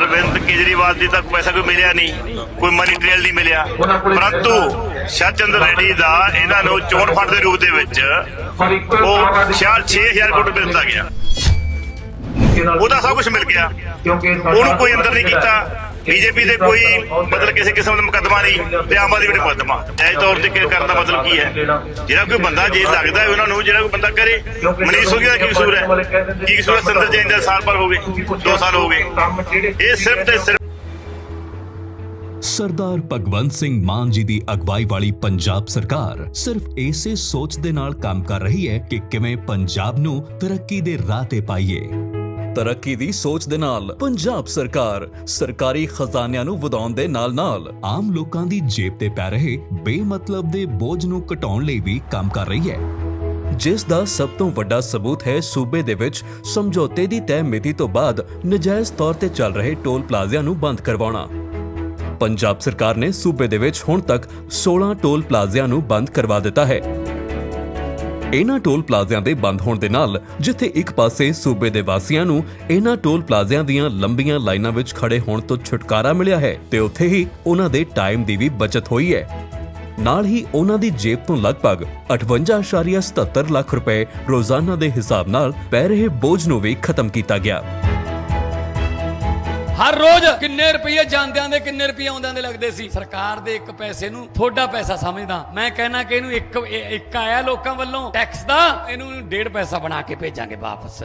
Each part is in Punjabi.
ਅਰਵਿੰਦ ਕੇਜਰੀਵਾਲ ਦੀ ਤੱਕ ਪੈਸਾ ਕੋਈ ਮਿਲਿਆ ਨਹੀਂ ਕੋਈ ਮਨੀ ਟ੍ਰੇਲ ਨਹੀਂ ਮਿਲਿਆ। ਪਰੰਤੂ ਸ਼ਰਚੰਦਰ ਰੈਡੀ ਦਾ ਇਹਨਾਂ ਨੂੰ ਚੋਣ ਫੰਡ ਦੇ ਰੂਪ ਦੇ ਵਿੱਚ ਉਹ 6000 ਕਰੋੜ ਰੁਪਏ ਦਿੱਤਾ ਗਿਆ। ਉਹਦਾ ਸਭ ਕੁਝ ਮਿਲ ਗਿਆ। ਉਹਨੂੰ ਕੋਈ ਅੰਦਰ ਨਹੀਂ ਕੀਤਾ। ਬੀਜੇਪੀ ਦੇ ਕੋਈ ਮਤਲਬ ਕਿਸੇ ਕਿਸਮ ਦਾ ਮੁਕੱਦਮਾ ਨਹੀਂ ਤੇ ਆਮ ਆਦਮੀ ਦੇ ਮੁਕੱਦਮਾ। ਐ ਤੌਰ ਤੇ ਕਰਨ ਦਾ ਮਤਲਬ ਕੀ ਹੈ? ਜਿਹੜਾ ਕੋਈ ਬੰਦਾ ਜੇ ਲੱਗਦਾ ਹੈ ਉਹਨਾਂ ਨੂੰ, ਜਿਹੜਾ ਕੋਈ ਬੰਦਾ ਕਰੇ, ਮਨੀਸ਼ ਸੋਗੀ ਦਾ ਕੀ ਕਸੂਰ ਹੈ? ਕੀ ਕਸੂਰ ਹੈ? ਸੰਦਰ ਜੈਨ ਦਾ ਸਾਲ ਪਰ ਹੋ ਗਏ 2 ਸਾਲ ਹੋ ਗਏ। ਇਹ ਸਿਰਫ ਤੇ ਸਿਰਫ ਸਰਦਾਰ ਭਗਵੰਤ ਸਿੰਘ ਮਾਨ ਜੀ ਦੀ ਅਗਵਾਈ ਵਾਲੀ ਪੰਜਾਬ ਸਰਕਾਰ ਸਿਰਫ ਇਸੇ ਸੋਚ ਦੇ ਨਾਲ ਕੰਮ ਕਰ ਰਹੀ ਹੈ ਕਿ ਕਿਵੇਂ ਪੰਜਾਬ ਨੂੰ ਤਰੱਕੀ ਦੇ ਰਾਹ ਤੇ ਪਾਈਏ। ਤਰੱਕੀ ਦੀ ਸੋਚ ਦੇ ਨਾਲ ਪੰਜਾਬ ਸਰਕਾਰ ਸਰਕਾਰੀ ਖਜ਼ਾਨਿਆਂ ਨੂੰ ਵਧਾਉਣ ਦੇ ਨਾਲ-ਨਾਲ ਆਮ ਲੋਕਾਂ ਦੀ ਜੇਬ ਤੇ ਪੈ ਰਹੇ ਬੇਮਤਲਬ ਦੇ ਬੋਝ ਨੂੰ ਘਟਾਉਣ ਲਈ ਵੀ ਕੰਮ ਕਰ ਰਹੀ ਹੈ। ਜਿਸ ਦਾ ਸਭ ਤੋਂ ਵੱਡਾ ਸਬੂਤ ਹੈ ਸੂਬੇ ਦੇ ਵਿੱਚ ਸਮਝੌਤੇ ਦੀ ਤੈਅ ਮਿਤੀ ਤੋਂ ਬਾਅਦ ਨਜਾਇਜ਼ ਤੌਰ ਤੇ ਚੱਲ ਰਹੇ ਟੋਲ ਪਲਾਜ਼ਿਆਂ ਨੂੰ ਬੰਦ ਕਰਵਾਉਣਾ। ਪੰਜਾਬ ਸਰਕਾਰ ਨੇ ਸੂਬੇ ਦੇ ਵਿੱਚ ਹੁਣ ਤੱਕ 16 ਟੋਲ ਪਲਾਜ਼ਿਆਂ ਨੂੰ ਬੰਦ ਕਰਵਾ ਦਿੱਤਾ ਹੈ। ਇਹਨਾਂ ਟੋਲ ਪਲਾਜ਼ਿਆਂ ਦੇ ਬੰਦ ਹੋਣ ਦੇ ਨਾਲ ਜਿੱਥੇ ਇੱਕ ਪਾਸੇ ਸੂਬੇ ਦੇ ਵਾਸੀਆਂ ਨੂੰ ਇਹਨਾਂ ਟੋਲ ਪਲਾਜ਼ਿਆਂ ਦੀਆਂ ਲੰਬੀਆਂ ਲਾਈਨਾਂ ਵਿੱਚ ਖੜੇ ਹੋਣ ਤੋਂ ਛੁਟਕਾਰਾ ਮਿਲਿਆ ਹੈ ਤੇ ਉੱਥੇ ਹੀ ਉਹਨਾਂ ਦੇ ਟਾਈਮ ਦੀ ਵੀ ਬਚਤ ਹੋਈ ਹੈ। ਨਾਲ ਹੀ ਉਹਨਾਂ ਦੀ ਜੇਬ ਤੋਂ ਲਗਭਗ 58.77 ਲੱਖ ਰੁਪਏ ਰੋਜ਼ਾਨਾ ਦੇ ਹਿਸਾਬ ਨਾਲ ਪੈ ਰਹੇ ਬੋਝ ਨੂੰ ਵੀ ਖਤਮ ਕੀਤਾ ਗਿਆ। ਹਰ ਰੋਜ਼ ਕਿੰਨੇ ਰੁਪਏ ਜਾਂਦਿਆਂ ਦੇ, ਕਿੰਨੇ ਰੁਪਏ ਆਉਂਦਿਆਂ ਦੇ ਲੱਗਦੇ ਸੀ। ਸਰਕਾਰ ਦੇ ਇੱਕ ਪੈਸੇ ਨੂੰ ਥੋੜਾ ਪੈਸਾ ਸਮਝਦਾ। ਮੈਂ ਕਹਿਣਾ ਕਿ ਇਹਨੂੰ ਇੱਕ ਇੱਕ ਆਇਆ ਲੋਕਾਂ ਵੱਲੋਂ ਟੈਕਸ ਦਾ, ਇਹਨੂੰ ਡੇਢ ਪੈਸਾ ਬਣਾ ਕੇ ਭੇਜਾਂਗੇ ਵਾਪਸ।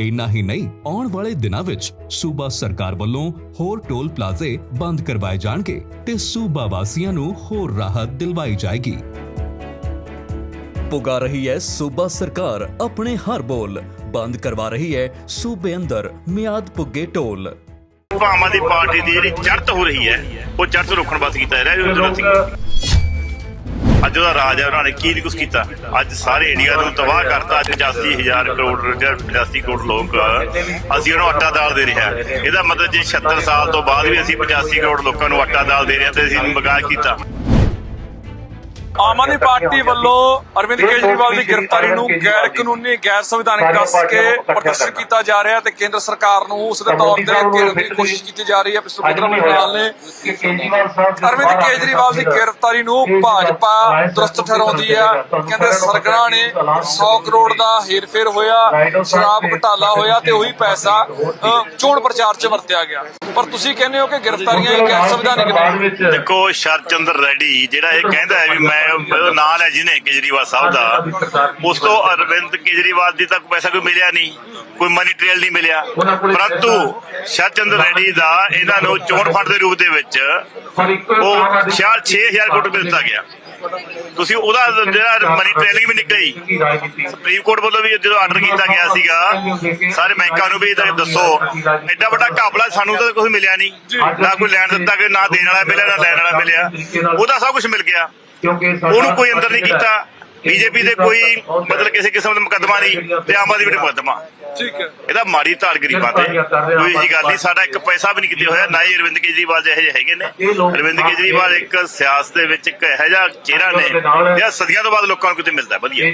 ਇੰਨਾ ਹੀ ਨਹੀਂ, ਆਉਣ ਵਾਲੇ ਦਿਨਾਂ ਵਿੱਚ ਸੂਬਾ ਸਰਕਾਰ ਵੱਲੋਂ ਹੋਰ ਟੋਲ ਪਲਾਜ਼ੇ ਬੰਦ ਕਰਵਾਏ ਜਾਣਗੇ ਤੇ ਸੂਬਾ ਵਾਸੀਆਂ ਨੂੰ ਹੋਰ ਰਾਹਤ ਦਿਲਵਾਈ ਜਾਏਗੀ। ਪੁਗਾ ਰਹੀ ਹੈ ਸੂਬਾ ਸਰਕਾਰ ਆਪਣੇ ਹਰ ਬੋਲ। ਬੰਦ ਕਰਵਾ ਰਹੀ ਹੈ ਸੂਬੇ ਅੰਦਰ ਮਿਆਦ ਪੁੱਗੇ ਟੋਲ ਆਮ ਆਦਮੀ ਪਾਰਟੀ ਦੀ ਜਿਹੜੀ ਚੜ੍ਹਤ ਹੋ ਰਹੀ ਹੈ, ਉਹ ਚੜ੍ਹਤ ਰੋਕਣ ਵਾਸਤੇ ਕੀਤਾ ਜਾ ਰਿਹਾ ਹੈ ਸਿੰਘ ਅੱਜ ਉਹਦਾ ਰਾਜ ਹੈ, ਉਹਨਾਂ ਨੇ ਕੀ ਨਹੀਂ ਕੁਛ ਕੀਤਾ? ਅੱਜ ਸਾਰੇ ਇੰਡੀਆ ਨੂੰ ਤਬਾਹ ਕਰਤਾ, ਅੱਜ 85000 ਕਰੋੜ ਜਾਂ 85 ਕਰੋੜ ਲੋਕ, ਅਸੀਂ ਉਹਨੂੰ ਆਟਾ ਦਾਲ ਦੇ ਰਿਹਾ ਇਹਦਾ ਮਤਲਬ ਜੇ 76 ਸਾਲ ਤੋਂ ਬਾਅਦ ਵੀ ਅਸੀਂ 85 ਕਰੋੜ ਲੋਕਾਂ ਨੂੰ ਆਟਾ ਦਾਲ ਦੇ ਰਹੇ ਤੇ ਅਸੀਂ ਬਗਾਇ ਕੀਤਾ। ਆਮ ਆਦਮੀ ਪਾਰਟੀ ਵੱਲੋਂ ਅਰਵਿੰਦ ਕੇਜਰੀਵਾਲ ਦੀ ਗ੍ਰਿਫਤਾਰੀ ਨੂੰ ਗੈਰ ਕਾਨੂੰਨੀ ਗੈਰ ਸੰਵਿਧਾਨਕ ਦੱਸ ਕੇ ਪ੍ਰਦਰਸ਼ਨ ਕੀਤਾ ਜਾ ਰਿਹਾ ਤੇ ਕੇਂਦਰ ਸਰਕਾਰ ਨੂੰ ਉਸ ਦੇ ਤੌਰ ਤੇ ਘੇਰਨ ਦੀ ਕੋਸ਼ਿਸ਼ ਕੀਤੀ ਜਾ ਰਹੀ ਹੈ। ਸੁਭਦਰਾ ਮਹਾਲ ਨੇ ਅਰਵਿੰਦ ਕੇਜਰੀਵਾਲ ਦੀ ਗ੍ਰਿਫਤਾਰੀ ਨੂੰ ਭਾਜਪਾ ਦਰਸਤ ਠਹਿਰਾਉਂਦੀ ਹੈ। ਕਹਿੰਦੇ ਸਰਗਣਾ ਨੇ 100 ਕਰੋੜ ਦਾ ਹੇਰਫੇਰ ਹੋਇਆ ਸ਼ਰਾਬ ਘਟਾਲਾ ਹੋਇਆ ਤੇ ਉਹੀ ਪੈਸਾ ਚੋਣ ਪ੍ਰਚਾਰ 'ਚ ਵਰਤਿਆ ਗਿਆ। ਪਰ ਤੁਸੀਂ ਕਹਿੰਦੇ ਹੋ ਕਿ ਗ੍ਰਿਫਤਾਰੀਆਂ ਗੈਰ ਸੰਵਿਧਾਨਕ ਨੇ ਦੇਖੋ ਸ਼ਰਚੰਦਰ ਰੈਡੀ ਜਿਹੜਾ ਇਹ ਕਹਿੰਦਾ ਹੈ ਵੀ ਮੈਂ ਉਹਦਾ ਨਾਂ ਹੈ ਜਿਹਨੇ ਕੇਜਰੀਵਾਲ ਸਾਹਿਬ ਦਾ। ਉਸ ਤੋਂ ਅਰਵਿੰਦ ਕੇਜਰੀਵਾਲ ਦੀ ਤੱਕ ਪੈਸਾ ਕੋਈ ਮਿਲਿਆ ਨਹੀਂ। ਕੋਈ ਮਨੀ ਟ੍ਰੇਲ ਨਹੀਂ ਮਿਲਿਆ। ਪਰੰਤੂ ਸ਼ਰਚੰਦਰ ਰੈਡੀ ਦਾ ਇਹਨਾਂ ਨੂੰ ਚੋਣ ਫੰਡ ਦੇ ਰੂਪ ਦੇ ਵਿੱਚ ਉਹ 6000 ਕਰੋੜ ਰੁਪਏ ਦਿੱਤਾ ਗਿਆ। ਤੁਸੀਂ ਉਹਦਾ ਜਿਹੜਾ ਮਨੀ ਟ੍ਰੇਲਿੰਗ ਵੀ ਨਿਕਲੀ। ਸੁਪਰੀਮ ਕੋਰਟ ਵੱਲੋਂ ਵੀ ਜਦੋਂ ਆਰਡਰ ਕੀਤਾ ਗਿਆ ਸੀਗਾ ਸਾਰੇ ਬੈਂਕਾਂ ਨੂੰ ਵੀ ਇਹ ਦੱਸੋ ਐਡਾ ਵੱਡਾ ਘਪਲਾ ਸਾਨੂੰ ਤਾਂ ਕੁਝ ਮਿਲਿਆ ਨਹੀਂ। ਨਾ ਕੋਈ ਲੈਣ ਦਿੱਤਾ ਕਿ ਨਾ ਦੇਣ ਵਾਲਾ ਮਿਲਿਆ ਨਾ ਲੈਣ ਵਾਲਾ ਮਿਲਿਆ। ਉਹਦਾ ਸਭ ਕੁਝ ਮਿਲ ਗਿਆ। ਉਹਨੂੰ ਕੋਈ ਅੰਦਰ ਨਹੀਂ ਕੀਤਾ। ਬੀਜੇਪੀ ਦੇ ਕੋਈ ਮਤਲਬ ਕਿਸੇ ਕਿਸਮ ਦਾ ਮੁਕੱਦਮਾ ਨਹੀਂ ਤੇ ਆਮ ਆਦਮੀ ਦੇ ਮੁਕੱਦਮਾ। ਠੀਕ ਹੈ। ਇਹਦਾ ਮਾੜੀ ਧਾੜ ਗਰੀਬਾਂ ਤੇ ਕੋਈ ਜੀ ਗੱਲ ਨਹੀਂ ਸਾਡਾ ਇੱਕ ਪੈਸਾ ਵੀ ਨਹੀਂ ਕਿਤੇ ਹੋਇਆ ਨਾ ਹੀ ਅਰਵਿੰਦ ਕੇਜਰੀਵਾਲ ਜਿਹੇ ਜਿਹੇ ਹੈਗੇ ਨੇ। ਅਰਵਿੰਦ ਕੇਜਰੀਵਾਲ ਇੱਕ ਸਿਆਸਤ ਦੇ ਵਿੱਚ ਇੱਕ ਇਹੋ ਜਿਹਾ ਚਿਹਰਾ ਨੇ ਜਿਹੜਾ ਸਦੀਆਂ ਤੋਂ ਬਾਅਦ ਲੋਕਾਂ ਨੂੰ ਕਿਤੇ ਮਿਲਦਾ ਵਧੀਆ।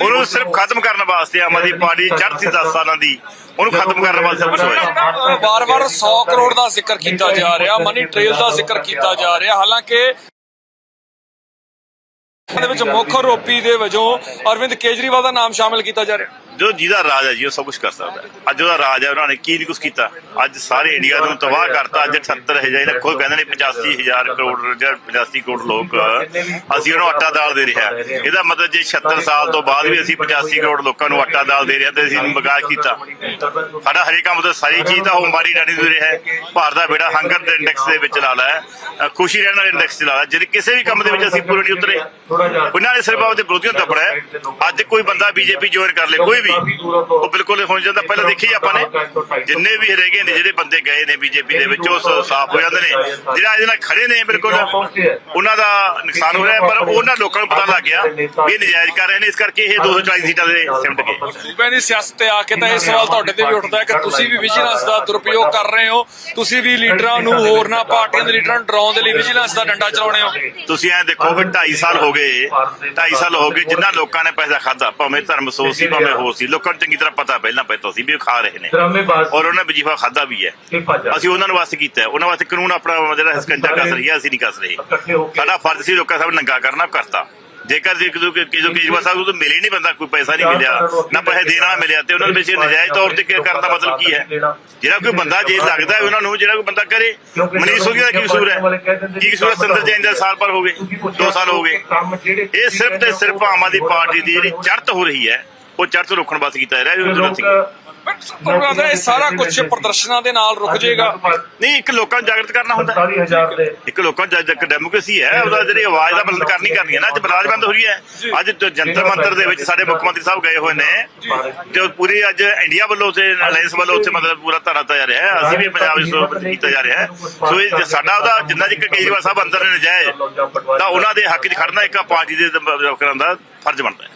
ਉਹਨੂੰ ਸਿਰਫ ਖਤਮ ਕਰਨ ਵਾਸਤੇ ਆਮ ਆਦਮੀ ਪਾਰਟੀ ਚੜ੍ਹ ਸੀ 10 ਸਾਲਾਂ ਦੀ ਉਹਨੂੰ ਖਤਮ ਕਰਨ ਵਾਸਤੇ ਕੁਝ ਹੋਇਆ। ਵਾਰ-ਵਾਰ 100 ਕਰੋੜ ਦਾ ਜ਼ਿਕਰ ਕੀਤਾ ਜਾ ਰਿਹਾ ਮਨੀ ਟ੍ਰੇਲ ਦਾ ਜ਼ਿਕਰ ਕੀਤਾ ਜਾ ਰਿਹਾ। ਹਾਲਾਂਕਿ ਇਹਦੇ ਵਿੱਚ ਮੁੱਖ ਆਰੋਪੀ ਦੇ ਵਜੋਂ ਅਰਵਿੰਦ ਕੇਜਰੀਵਾਲ ਦਾ ਨਾਮ ਸ਼ਾਮਿਲ ਕੀਤਾ ਜਾ ਰਿਹਾ। ਜੋ ਜਿਹਦਾ ਰਾਜ ਹੈ ਜੀ, ਉਹ ਸਭ ਕੁਝ ਕਰ ਸਕਦਾ ਹੈ। ਅੱਜ ਉਹਦਾ ਰਾਜ ਹੈ, ਉਹਨਾਂ ਨੇ ਕੀ ਨਹੀਂ ਕੁਝ ਕੀਤਾ। ਅੱਜ ਸਾਰੇ ਇੰਡੀਆ ਨੂੰ ਤਬਾਹ ਕਰਤਾ, ਅੱਜ 78000 ਇਹਨਾਂ ਖੁਦ ਕਹਿੰਦੇ ਨੇ 85000 ਕਰੋੜ ਜਾਂ 85 ਕਰੋੜ ਲੋਕ, ਅਸੀਂ ਉਹਨੂੰ ਆਟਾ ਦਾਲ ਦੇ ਰਿਹਾ ਇਹਦਾ ਮਤਲਬ ਜੇ 76 ਸਾਲ ਤੋਂ ਬਾਅਦ ਵੀ ਅਸੀਂ 85 ਕਰੋੜ ਲੋਕਾਂ ਨੂੰ ਆਟਾ ਦਾਲ ਦੇ ਰਿਹਾ ਤੇ ਅਸੀਂ ਬਗਾਇ ਕੀਤਾ। ਸਾਡਾ ਹਰੇ ਕੰਮ ਤੋਂ ਸਾਰੀ ਚੀਜ਼ ਤਾਂ ਉਹ ਡਾਣੀ ਦੇ ਰਿਹਾ ਹੈ। ਭਾਰਤ ਦਾ ਬੇੜਾ ਹੰਗਰ ਦੇ ਇੰਡੈਕਸ ਦੇ ਵਿੱਚ ਲਾ ਲਾ ਖੁਸ਼ੀ ਰਹਿਣ ਵਾਲੇ ਇੰਡੈਕਸ 'ਚ ਲਾ ਲਾ ਜਿਹੜੇ ਕਿਸੇ ਵੀ ਕੰਮ ਦੇ ਵਿੱਚ ਅਸੀਂ ਪੂਰੇ ਨਹੀਂ ਉਤਰੇ ਉਹਨਾਂ ਨੇ ਸਿਰਫ ਆਪਦੇ ਵਿਰੋਧੀਆਂ ਨੂੰ ਤਪੜਾ ਹੈ। ਅੱਜ ਕੋਈ ਬੰਦਾ ਬੀਜੇਪੀ ਜੁਆਇਨ ਕਰ ਲੇ ਕੋਈ ਵੀ। ਉਹ ਬਿਲਕੁਲ ਹੋ ਜਾਂਦਾ ਪਹਿਲਾਂ ਦੇਖੀ ਆਪਾਂ ਨੇ ਜਿੰਨੇ ਵੀ ਰਹਿ ਗਏ ਨੇ ਜਿਹੜੇ ਬੰਦੇ ਗਏ ਨੇ ਬੀਜੇਪੀ ਦੇ ਵਿੱਚ ਉਹ ਸਾਫ਼ ਹੋ ਜਾਂਦੇ ਨੇ। ਜਿਹੜਾ ਇਹਦੇ ਨਾਲ ਖੜੇ ਨੇ ਬਿਲਕੁਲ ਉਹਨਾਂ ਦਾ ਨੁਕਸਾਨ ਹੋ ਰਿਹਾ ਪਰ ਉਹਨਾਂ ਲੋਕਾਂ ਨੂੰ ਪਤਾ ਲੱਗ ਗਿਆ ਇਹ ਨਜਾਇਜ਼ ਕਰ ਰਹੇ ਨੇ ਇਸ ਕਰਕੇ ਇਹ 240 ਸੀਟਾਂ ਦੇ ਸਿਮਟ ਗਏ। ਸੂਬੇ ਦੀ ਸਿਆਸਤ ਤੇ ਆ ਕੇ ਤਾਂ ਇਹ ਸਵਾਲ ਤੁਹਾਡੇ ਤੇ ਵੀ ਉੱਠਦਾ ਹੈ ਕਿ ਤੁਸੀਂ ਵੀ ਵਿਜੀਲੈਂਸ ਦਾ ਦੁਰਉਪਯੋਗ ਕਰ ਰਹੇ ਹੋ ਤੁਸੀਂ ਵੀ ਲੀਡਰਾਂ ਨੂੰ ਹੋਰਨਾਂ ਪਾਰਟੀਆਂ ਦੇ ਲੀਡਰਾਂ ਨੂੰ ਡਰਾਉਣ ਦੇ ਲਈ ਵਿਜੀਲੈਂਸ ਦਾ ਡੰਡਾ ਚਲਾਉਣੇ ਹੋ। ਤੁਸੀਂ ਐ ਦੇਖੋ ਵੀ 2.5 ਸਾਲ ਹੋ ਗਏ ਪਿਛਲੇ 2.5 ਸਾਲ ਹੋ ਗਏ ਜਿਨ੍ਹਾਂ ਲੋਕਾਂ ਨੇ ਪੈਸਾ ਖਾਦਾ ਭਾਵੇਂ ਧਰਮ ਸੋਚ ਸੀ ਭਾਵੇਂ ਹੋਰ ਸੀ ਲੋਕਾਂ ਨੂੰ ਚੰਗੀ ਤਰ੍ਹਾਂ ਪਤਾ ਪਹਿਲਾਂ ਪਤਾ ਸੀ ਵੀ ਉਹ ਖਾ ਰਹੇ ਨੇ। ਔਰ ਉਹਨਾਂ ਨੇ ਵਜੀਫਾ ਖਾਦਾ ਵੀ ਹੈ। ਅਸੀਂ ਉਹਨਾਂ ਨੂੰ ਵਾਸਤੇ ਕੀਤਾ। ਉਹਨਾਂ ਵਾਸਤੇ ਕਾਨੂੰਨ ਆਪਣਾ ਜਿਹੜਾ ਹਸਕੰਜਾ ਕੱਸ ਰਹੀ ਹੈ ਅਸੀਂ ਨਹੀਂ ਕੱਸ ਰਹੇ। ਸਾਡਾ ਫਰਜ਼ ਸੀ ਲੋਕਾਂ ਸਾਹਮਣੇ ਨੰਗਾ ਕਰਨਾ ਕਰਤਾ। ਜੇਕਰ ਜੇ ਕਿਦੋਂ ਕੇਜਰੀਵਾਲ ਸਾਹਿਬ ਨੂੰ ਮਿਲੇ ਨਹੀਂ ਬੰਦਾ ਕੋਈ ਪੈਸਾ ਨਹੀਂ ਮਿਲਿਆ ਨਾ ਪੈਸੇ ਦੇਣ ਵਾਲਾ ਮਿਲਿਆ ਤੇ ਉਹਨਾਂ ਦੇ ਵਿੱਚ ਨਜਾਇਜ਼ ਤੌਰ ਤੇ ਕੀ ਕਰਨ ਦਾ ਮਤਲਬ ਕੀ ਹੈ? ਜਿਹੜਾ ਕੋਈ ਬੰਦਾ ਜੇ ਲੱਗਦਾ ਹੈ ਉਹਨਾਂ ਨੂੰ ਜਿਹੜਾ ਕੋਈ ਬੰਦਾ ਕਰੇ ਮਨੀਸ਼ ਸੋਧੀਆ ਦਾ ਕੀ ਕਸੂਰ ਹੈ? ਕੀ ਕਸੂਰ ਹੈ? ਸੰਦਰ ਜੈਨ ਦਾ ਸਾਲ ਪਰ ਹੋ ਗਏ 2 ਸਾਲ ਹੋ ਗਏ। ਇਹ ਸਿਰਫ ਤੇ ਸਿਰਫ ਆਮ ਆਦਮੀ ਪਾਰਟੀ ਦੀ ਜਿਹੜੀ ਚੜ੍ਹਤ ਹੋ ਰਹੀ ਹੈ ਉਹ ਚੜ੍ਹਤ ਰੋਕਣ ਵਾਸਤੇ ਕੀਤਾ ਜਾ ਰਿਹਾ ਹੈ ਇਹ ਜ਼ਰੂਰਤ ਸੀ ਪਰ ਲੱਗਦਾ ਇਹ ਸਾਰਾ ਕੁਝ ਪ੍ਰਦਰਸ਼ਨਾਂ ਦੇ ਨਾਲ ਰੁਕ ਜਾਏਗਾ। ਨਹੀਂ ਇੱਕ ਲੋਕਾਂ ਨੂੰ ਜਾਗਰਤ ਕਰਨਾ ਹੁੰਦਾ। ਹੈ। 40000 ਦੇ। ਇੱਕ ਲੋਕਾਂ ਚ ਇੱਕ ਡੈਮੋਕ੍ਰੇਸੀ ਹੈ ਉਹਦਾ ਜਿਹੜੀ ਆਵਾਜ਼ ਦਾ ਬੁਲੰਦ ਕਰਨੀ ਕਰਨੀ ਹੈ ਨਾ ਅੱਜ ਬਰਾਜ ਬੰਦ ਹੋ ਰਹੀ ਹੈ। ਅੱਜ ਜੰਤਰ ਮੰਤਰ ਦੇ ਵਿੱਚ ਸਾਡੇ ਮੁੱਖ ਮੰਤਰੀ ਸਾਹਿਬ ਗਏ ਹੋਏ ਨੇ। ਜੋ। ਪੂਰੀ ਅੱਜ ਇੰਡੀਆ ਵੱਲੋਂ ਤੇ ਅਲਾਈਅੰਸ ਵੱਲੋਂ ਉੱਥੇ ਮਤਲਬ ਪੂਰਾ ਧਾਰਾ ਰਿਹਾ ਹੈ। ਅਸੀਂ ਵੀ ਪੰਜਾਬ ਵਿੱਚ ਕੀਤਾ ਜਾ ਰਿਹਾ ਹੈ। ਸੋ ਇਹ ਸਾਡਾ ਉਹਦਾ ਜਿੰਨਾ ਚਿਰ ਕੇਜਰੀਵਾਲ ਸਾਹਿਬ ਅੰਦਰ ਨੇ ਨਜਾਇਜ਼ ਤਾਂ ਉਹਨਾਂ ਦੇ ਹੱਕ 'ਚ ਖੜਨਾ ਇੱਕ ਪਾਰਟੀ ਦੇ ਕਰਨ ਦਾ ਫਰਜ਼ ਬਣਦਾ ਹੈ।